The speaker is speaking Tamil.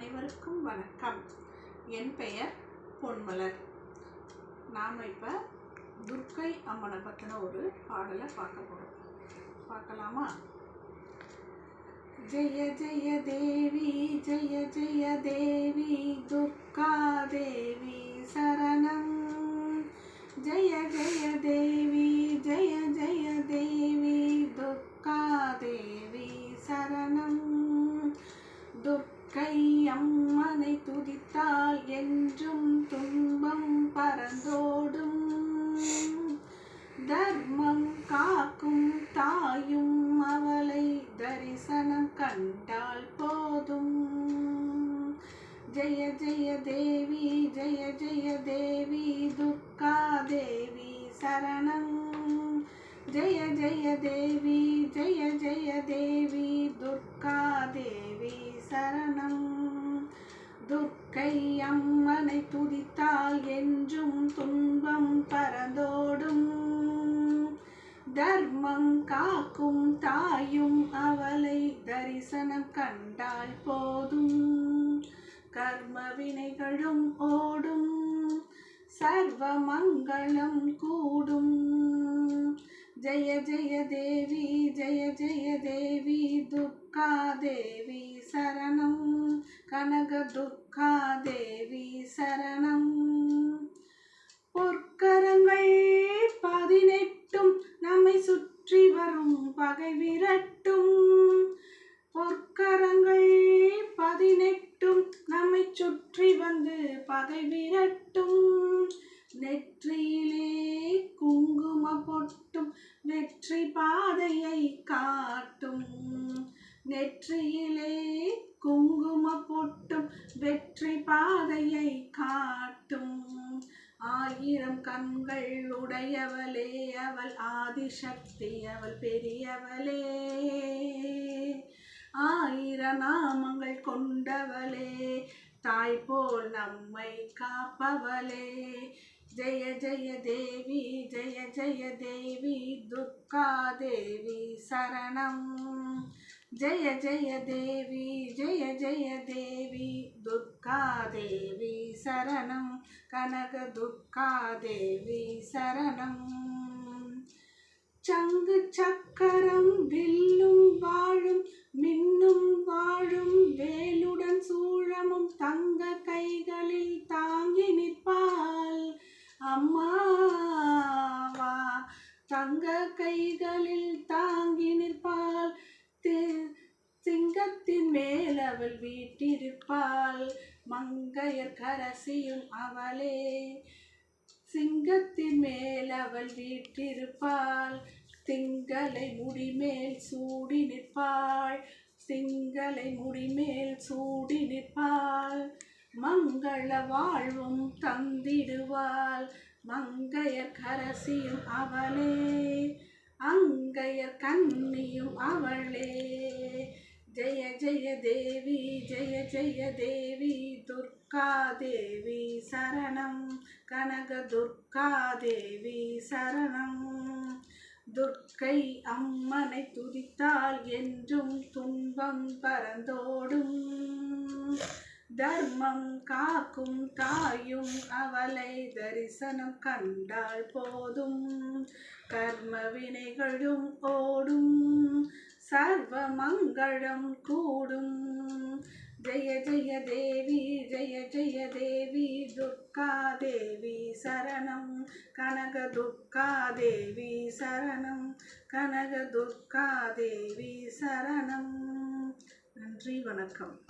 அனைவருக்கும் வணக்கம். என் பெயர் பொன்மலர். நாம் இப்போ துர்க்கை அம்மனை பற்றின ஒரு பாடலை பார்க்க போகிறோம் பார்க்கலாமா? ஜெய ஜெய தேவி ஜெய ஜெய தேவி துர்கா தேவி சரணம். ஜெய ஜெய தேவி. என்றும் துன்பம் பறந்தோடும் தர்மம் காக்கும் தாயும் அவளை தரிசனம் கண்டால் போதும். ஜெய ஜெய தேவி ஜெய ஜெய தேவி துர்கா தேவி சரணம். ஜெய ஜெய தேவி ஜெய ஜெய அம்மனை துதித்தால் என்றும் துன்பம் பறந்தோடும் தர்மம் காக்கும் தாயும் அவளை தரிசனம் கண்டால் போதும். கர்ம வினைகளும் ஓடும் சர்வ மங்களம் கூடும். ஜெய ஜெய தேவி ஜெய ஜெய தேவி துர்கா தேவி சரணம். கனக சரணம். பொற்கரங்கள் பதினெட்டும் நம்மை சுற்றி வரும் பகை விரட்டும். பொற்கரங்கள் பதினெட்டும் நம்மை சுற்றி வந்து பகை விரட்டும். நெற்றியிலே குங்கும பொட்டும் வெற்றி பாதையை காட்டும். நெற்றி வெற்றி பாதையை காட்டும். ஆயிரம் கண்கள் உடையவளே அவள் ஆதிசக்தி அவள் பெரியவளே. ஆயிர நாமங்கள் கொண்டவளே தாய் போல் நம்மை காப்பவளே. ஜெய ஜெய தேவி ஜெய ஜெய தேவி துர்கா தேவி சரணம். ஜெய ஜெய தேவி ஜெய ஜெய தேவி துர்கா தேவி சரணம். கனக துர்கா தேவி சரணம். சங்கு சக்கரம் வில்லும் வாழும் மின்னும் வாழும் வேலுடன் சூழமும் தங்க கைகளில் தாங்கி நிற்பாள். அம்மாவா தங்க கைகள் வீட்டிருப்பாள். மங்கையர் கரசியும் அவளே. சிங்கத்தின் மேல் அவள் வீட்டிருப்பாள். திங்களை முடிமேல் சூடி நிற்பாள். திங்களை முடிமேல் சூடி நிற்பாள். மங்கள வாழ்வும் தந்திடுவாள். மங்கையர் கரசியும் அவளே. அங்கையர் கண்ணியும் அவளே. ஜெய ஜெய தேவி துர்கா தேவி சரணம். கனக துர்கா தேவி சரணம். துர்க்கை அம்மனை துதித்தால் என்றும் துன்பம் பறந்தோடும் தர்மம் காக்கும் தாயும் அவளை தரிசனம் கண்டால் போதும். கர்ம வினைகளும் ஓடும். சர்வ மங்களம் கூடும். கனக தேவி சரணம். கனக தேவி சரணம். நன்றி வணக்கம்.